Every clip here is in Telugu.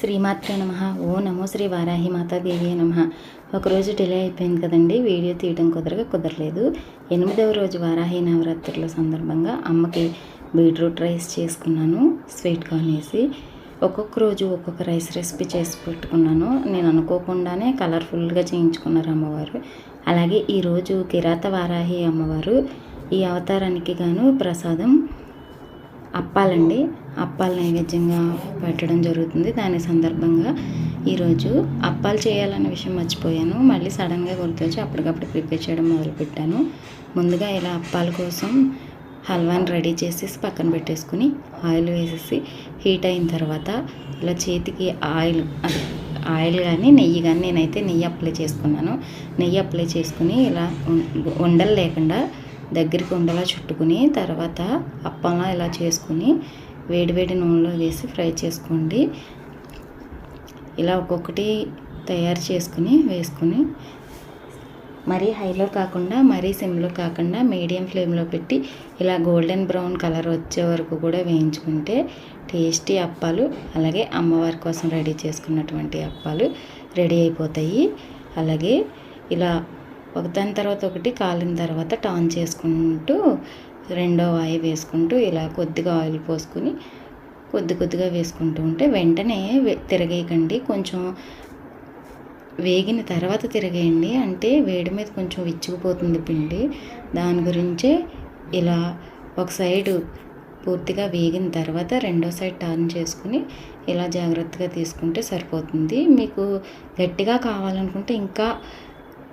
శ్రీమాత్రే నమ. ఓ నమో శ్రీ వారాహి మాతాదేవి నమ. ఒకరోజు డిలే అయిపోయింది కదండి. వీడియో తీయడం కుదరగా కుదరలేదు. ఎనిమిదవ రోజు వారాహి నవరాత్రుల సందర్భంగా అమ్మకి బీట్రూట్ రైస్ చేసుకున్నాను. స్వీట్ కార్న్ వేసి ఒక్కొక్క రోజు ఒక్కొక్క రైస్ రెసిపీ చేసి పెట్టుకున్నాను. నేను అనుకోకుండానే కలర్ఫుల్గా చేయించుకున్నారు అమ్మవారు. అలాగే ఈరోజు కిరాత వారాహి అమ్మవారు ఈ అవతారానికి గాను ప్రసాదం అప్పాలండి. అప్పాలు నైవేద్యంగా పెట్టడం జరుగుతుంది. దాని సందర్భంగా ఈరోజు అప్పాలు చేయాలన్న విషయం మర్చిపోయాను. మళ్ళీ సడన్గా గుర్తొచ్చి అప్పటికప్పుడు ప్రిపేర్ చేయడం మొదలుపెట్టాను. ముందుగా ఇలా అప్పాల కోసం హల్వాని రెడీ చేసేసి పక్కన పెట్టేసుకుని ఆయిల్ వేసేసి హీట్ అయిన తర్వాత ఇలా చేతికి ఆయిల్ ఆయిల్ కానీ నెయ్యి కానీ నేనైతే నెయ్యి అప్లై చేసుకున్నాను. నెయ్యి అప్లై చేసుకుని ఇలా ఉండలు లేకుండా దగ్గరికి ఉండలా చుట్టుకుని తర్వాత అప్పంలా ఇలా చేసుకుని వేడివేడి నూనెలో వేసి ఫ్రై చేసుకోండి. ఇలా ఒక్కొక్కటి తయారు చేసుకుని వేసుకుని మరీ హైలో కాకుండా మరీ సిమ్లో కాకుండా మీడియం ఫ్లేమ్లో పెట్టి ఇలా గోల్డెన్ బ్రౌన్ కలర్ వచ్చే వరకు కూడా వేయించుకుంటే టేస్టీ అప్పాలు అలాగే అమ్మవారి కోసం రెడీ చేసుకున్నటువంటి అప్పాలు రెడీ అయిపోతాయి. అలాగే ఇలా ఒక దాని తర్వాత ఒకటి కాలిన తర్వాత టాన్ చేసుకుంటూ రెండో వాయి వేసుకుంటూ ఇలా కొద్దిగా ఆయిల్ పోసుకుని కొద్ది కొద్దిగా వేసుకుంటూ ఉంటే వెంటనే తిరగేయకండి. కొంచెం వేగిన తర్వాత తిరగేయండి. అంటే వేడి మీద కొంచెం విచ్చుకుపోతుంది పిండి. దాని గురించే ఇలా ఒక సైడు పూర్తిగా వేగిన తర్వాత రెండో సైడ్ టర్న్ చేసుకుని ఇలా జాగ్రత్తగా తీసుకుంటే సరిపోతుంది. మీకు గట్టిగా కావాలనుకుంటే ఇంకా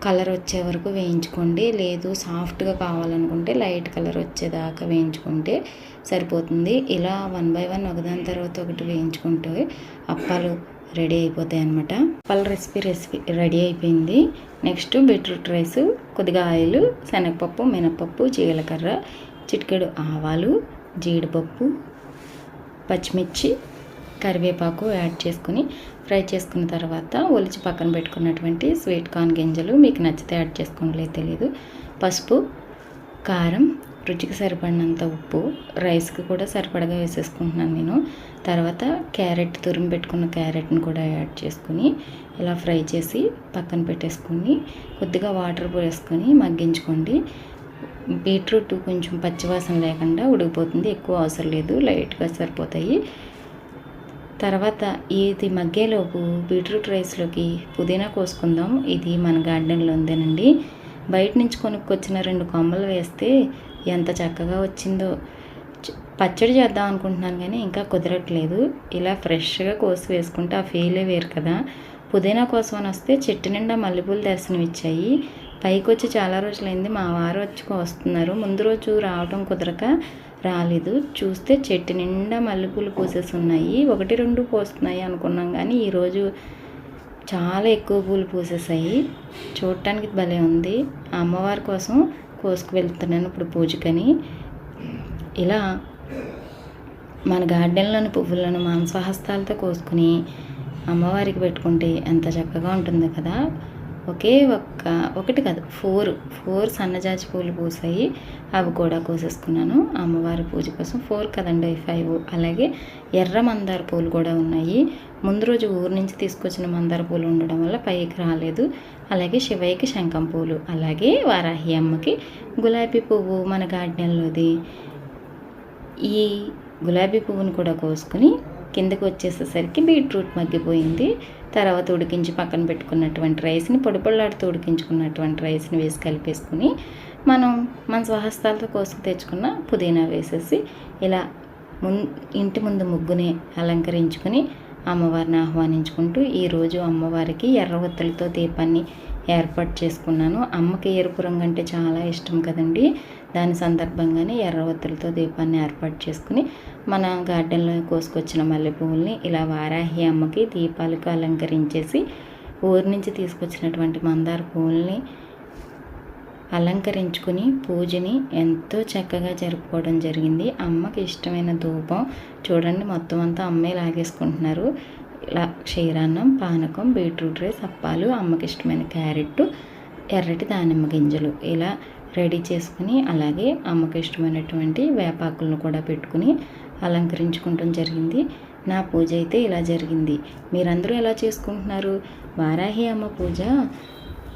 కలర్ వచ్చే వరకు వేయించుకోండి. లేదు సాఫ్ట్గా కావాలనుకుంటే లైట్ కలర్ వచ్చేదాకా వేయించుకుంటే సరిపోతుంది. ఇలా వన్ బై వన్ ఒకదాని తర్వాత ఒకటి వేయించుకుంటే అప్పాలు రెడీ అయిపోతాయి అనమాట అప్పాల రెసిపీ రెసిపీ రెడీ అయిపోయింది. నెక్స్ట్ బీట్రూట్ రైస్ కొద్దిగా ఆయిల్ శనగపప్పు మినపప్పు జీలకర్ర చిటికెడు ఆవాలు జీడిపప్పు పచ్చిమిర్చి కరివేపాకు యాడ్ చేసుకుని ఫ్రై చేసుకున్న తర్వాత ఒలిచి పక్కన పెట్టుకున్నటువంటి స్వీట్ కార్న్ గింజలు మీకు నచ్చితే యాడ్ చేసుకోవట్లే తెలియదు పసుపు కారం రుచికి సరిపడినంత ఉప్పు రైస్కి కూడా సరిపడగా వేసేసుకుంటున్నాను నేను. తర్వాత క్యారెట్ తురిమి పెట్టుకున్న క్యారెట్ని కూడా యాడ్ చేసుకుని ఇలా ఫ్రై చేసి పక్కన పెట్టేసుకుని కొద్దిగా వాటర్ పోసుకొని మగ్గించుకోండి. బీట్రూట్ కొంచెం పచ్చివాసన లేకుండా ఉడికిపోతుంది ఎక్కువ అవసరం లేదు లైట్గా సరిపోతాయి. తర్వాత ఇది మగ్గేలోపు బీట్రూట్ రైస్లోకి పుదీనా కోసుకుందాం. ఇది మన గార్డెన్లో ఉందేనండి. బయట నుంచి కొనుక్కొచ్చిన రెండు కొమ్మలు వేస్తే ఎంత చక్కగా వచ్చిందో. పచ్చడి చేద్దాం అనుకుంటున్నాను కానీ ఇంకా కుదరట్లేదు. ఇలా ఫ్రెష్గా కోసి వేసుకుంటే ఆ ఫీలే వేరు కదా. పుదీనా కోసం అని వస్తే చెట్టు నిండా మల్లెపూలు దర్శనం ఇచ్చాయి. పైకి వచ్చి చాలా రోజులైంది మా వారు వచ్చి వస్తున్నారు. ముందు రోజు రావడం కుదరక రాలేదు. చూస్తే చెట్టు నిండా మల్లెపూలు పూసేసి ఉన్నాయి ఒకటి రెండు పోస్తున్నాయి అనుకున్నాం కానీ ఈరోజు చాలా ఎక్కువ పూలు పూసేసాయి. చూడటానికి భలే ఉంది. అమ్మవారి కోసం కోసుకు వెళ్తున్నాను ఇప్పుడు పూజకని. ఇలా మన గార్డెన్లోని పువ్వులను మాంసాహస్తాలతో కోసుకుని అమ్మవారికి పెట్టుకుంటే ఎంత చక్కగా ఉంటుంది కదా. ఒకే ఒక్క ఒకటి కాదు ఫోర్ ఫోర్ సన్నజాజి పూలు పూసాయి. అవి కూడా కోసేసుకున్నాను. అమ్మవారి పూజ కోసం ఫోర్ కదండి ఫైవ్. అలాగే ఎర్ర మందార పూలు కూడా ఉన్నాయి. ముందు రోజు ఊరు నుంచి తీసుకొచ్చిన మందార పూలు ఉండడం వల్ల పైకి రాలేదు. అలాగే శివయ్యకి శంఖం పూలు అలాగే వారాహి అమ్మకి గులాబీ పువ్వు మన గార్డెన్లోది. ఈ గులాబీ పువ్వును కూడా కోసుకుని కిందకు వచ్చేసేసరికి బీట్రూట్ మగ్గిపోయింది. తర్వాత ఉడికించి పక్కన పెట్టుకున్నటువంటి రైస్ని పొడి ఉడికించుకున్నటువంటి రైస్ని వేసి కలిపేసుకుని మనం మన స్వహస్తాలతో కోసుకు తెచ్చుకున్న పుదీనా వేసేసి ఇలా మున్ ఇంటి ముందు ముగ్గుని అలంకరించుకుని అమ్మవారిని ఆహ్వానించుకుంటూ ఈరోజు అమ్మవారికి ఎర్ర ఒత్తులతో దీపాన్ని ఏర్పాటు చేసుకున్నాను. అమ్మకి ఎరుపు రంగు అంటే చాలా ఇష్టం కదండి. దాని సందర్భంగానే ఎర్ర ఒత్తులతో దీపాన్ని ఏర్పాటు చేసుకుని మన గార్డెన్లో కోసుకొచ్చిన మల్లె పువ్వుల్ని ఇలా వారాహి అమ్మకి దీపాలకు అలంకరించేసి ఊరి నుంచి తీసుకొచ్చినటువంటి మందార పువ్వుల్ని అలంకరించుకుని పూజని ఎంతో చక్కగా జరుపుకోవడం జరిగింది. అమ్మకి ఇష్టమైన ధూపం చూడండి మొత్తం అంతా అమ్మే లాగేసుకుంటున్నారు. ఇలా క్షీరాన్నం పానకం బీట్రూట్ రైస్ అప్పాలు అమ్మకి ఇష్టమైన క్యారెట్ ఎర్రటి దానిమ్మ గింజలు ఇలా రెడీ చేసుకుని అలాగే అమ్మకి ఇష్టమైనటువంటి వేపాకులను కూడా పెట్టుకుని అలంకరించుకుంటం జరిగింది. నా పూజ అయితే ఇలా జరిగింది. మీరందరూ ఎలా చేసుకుంటున్నారు? వారాహి అమ్మ పూజ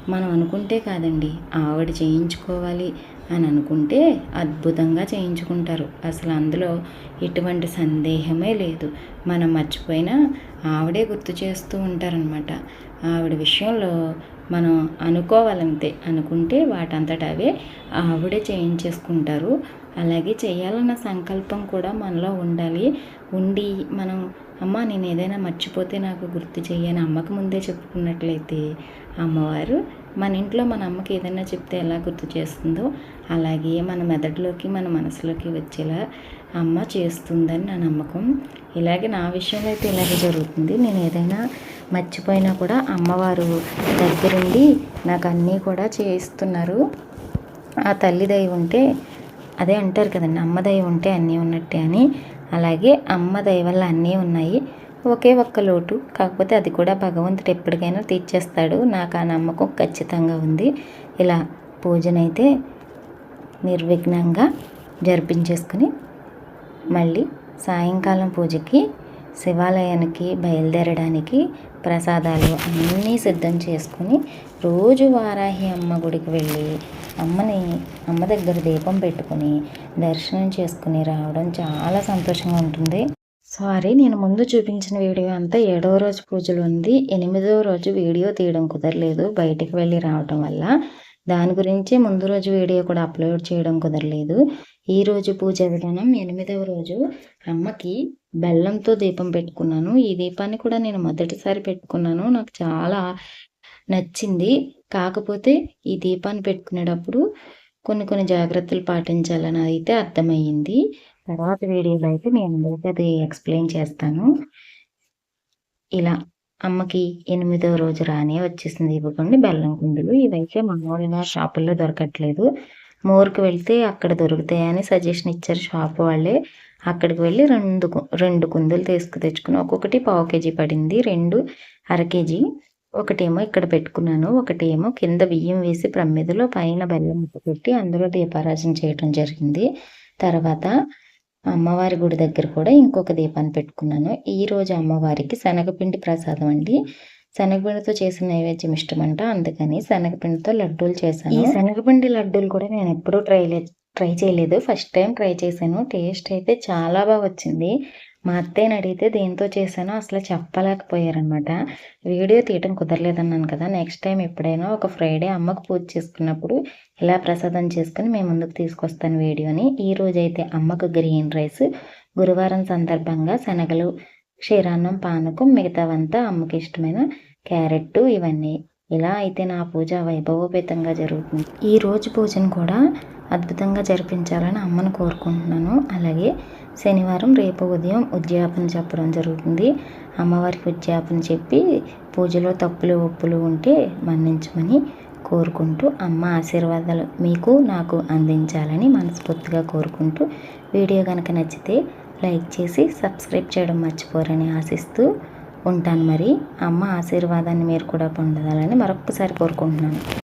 మనం అనుకుంటే కాదండి. ఆవిడ చేయించుకోవాలి అని అనుకుంటే అద్భుతంగా చేయించుకుంటారు. అసలు అందులో ఎటువంటి సందేహమే లేదు. మనం మర్చిపోయినా ఆవిడే గుర్తు చేస్తూ ఉంటారనమాట ఆవిడ విషయంలో మనం అనుకోవాలంతే అనుకుంటే వాటంతట అవే ఆవిడే చేయించేసుకుంటారు. అలాగే చేయాలన్న సంకల్పం కూడా మనలో ఉండాలి. ఉండి మనం అమ్మ నేను ఏదైనా మర్చిపోతే నాకు గుర్తు చెయ్యని అమ్మకు ముందే చెప్పుకున్నట్లయితే అమ్మవారు మన ఇంట్లో మన అమ్మకి ఏదైనా చెప్తే ఎలా గుర్తు చేస్తుందో అలాగే మన మెదడులోకి మన మనసులోకి వచ్చేలా అమ్మ చేస్తుందని నా నమ్మకం. ఇలాగే నా విషయంలో అయితే ఇలాగే జరుగుతుంది. నేను ఏదైనా మర్చిపోయినా కూడా అమ్మవారు దగ్గరుండి నాకు అన్నీ కూడా చేయిస్తున్నారు. ఆ తల్లి దయ ఉంటే అదే అంటారు కదండి అమ్మ దయ ఉంటే అన్నీ ఉన్నట్టే అని. అలాగే అమ్మ దయ వల్ల అన్నీ ఉన్నాయి. ఒకే ఒక్క లోటు. కాకపోతే అది కూడా భగవంతుడు ఎప్పటికైనా తీర్చేస్తాడు. నాకు ఆ నమ్మకం ఖచ్చితంగా ఉంది. ఇలా పూజనైతే నిర్విఘ్నంగా జరిపించేసుకుని మళ్ళీ సాయంకాలం పూజకి శివాలయానికి బయలుదేరడానికి ప్రసాదాలు అన్నీ సిద్ధం చేసుకుని రోజు వారాహి అమ్మ గుడికి వెళ్ళి అమ్మని అమ్మ దగ్గర దీపం పెట్టుకుని దర్శనం చేసుకుని రావడం చాలా సంతోషంగా ఉంటుంది. సారీ నేను ముందు చూపించిన వీడియో అంతా ఏడవ రోజు పూజలు ఉంది. ఎనిమిదవ రోజు వీడియో తీయడం కుదరలేదు. బయటికి వెళ్ళి రావడం వల్ల దాని గురించి ముందు రోజు వీడియో కూడా అప్లోడ్ చేయడం కుదరలేదు. ఈ రోజు పూజ విధానం ఎనిమిదవ రోజు అమ్మకి బెల్లంతో దీపం పెట్టుకున్నాను. ఈ దీపాన్ని కూడా నేను మొదటిసారి పెట్టుకున్నాను. నాకు చాలా నచ్చింది. కాకపోతే ఈ దీపాన్ని పెట్టుకునేటప్పుడు కొన్ని కొన్ని జాగ్రత్తలు పాటించాలని అయితే అర్థమయ్యింది. తర్వాత వీడియోలో అయితే నేను అది ఎక్స్ప్లెయిన్ చేస్తాను. ఇలా అమ్మకి ఎనిమిదవ రోజు రానే వచ్చేసింది ఇవ్వకండి బెల్లం కుందులు ఇవైతే మామూలుగా షాపుల్లో దొరకట్లేదు. మోర్కి వెళ్తే అక్కడ దొరుకుతాయని సజెషన్ ఇచ్చారు షాప్ వాళ్ళే. అక్కడికి వెళ్ళి రెండు రెండు కుందులు తీసుకు తెచ్చుకుని ఒక్కొక్కటి పావు కేజీ పడింది రెండు అర కేజీ. ఒకటేమో ఇక్కడ పెట్టుకున్నాను ఒకటేమో కింద బియ్యం వేసి ప్రమ్మిదిలో పైన బెల్లం ముక్క పెట్టి అందులో దీపారాజన చేయటం జరిగింది. తర్వాత అమ్మవారి గుడి దగ్గర కూడా ఇంకొక దీపాన్ని పెట్టుకున్నాను. ఈ రోజు అమ్మవారికి శనగపిండి ప్రసాదం అండి. శనగపిండితో చేసిన నైవేద్యం ఇష్టమంట అందుకని శనగపిండితో లడ్డూలు చేశాను. ఈ శనగపిండి లడ్డూలు కూడా నేను ఎప్పుడూ ట్రై ట్రై చేయలేదు. ఫస్ట్ టైం ట్రై చేశాను. టేస్ట్ అయితే చాలా బాగా వచ్చింది. మా అత్తయ్యని అడిగితే దేంతో చేశానో అసలు చెప్పలేకపోయారనమాట వీడియో తీయటం కుదరలేదన్నాను కదా. నెక్స్ట్ టైం ఎప్పుడైనా ఒక ఫ్రైడే అమ్మకు పూజ చేసుకున్నప్పుడు ఇలా ప్రసాదం చేసుకుని మేము ముందుకు తీసుకొస్తాను వీడియోని. ఈ రోజైతే అమ్మకు గ్రీన్ రైస్ గురువారం సందర్భంగా శనగలు క్షీరాన్నం పానకం మిగతావంతా అమ్మకి ఇష్టమైన క్యారెట్ ఇవన్నీ. ఇలా అయితే నా పూజ వైభవోపేతంగా జరుగుతుంది. ఈ రోజు పూజను కూడా అద్భుతంగా జరిపించాలని అమ్మను కోరుకుంటున్నాను. అలాగే శనివారం రేపు ఉదయం ఉద్యాపన చెప్పడం జరుగుతుంది. అమ్మవారికి ఉద్యాపన చెప్పి పూజలో తప్పులు ఒప్పులు ఉంటే మన్నించమని కోరుకుంటూ అమ్మ ఆశీర్వాదాలు మీకు నాకు అందించాలని మనస్ఫూర్తిగా కోరుకుంటూ వీడియో కనుక నచ్చితే లైక్ చేసి సబ్స్క్రైబ్ చేయడం మర్చిపోరని ఆశిస్తూ ఉంటాను మరి. అమ్మ ఆశీర్వాదాన్ని మీరు కూడా పొందాలని మరొకసారి కోరుకుంటున్నాను.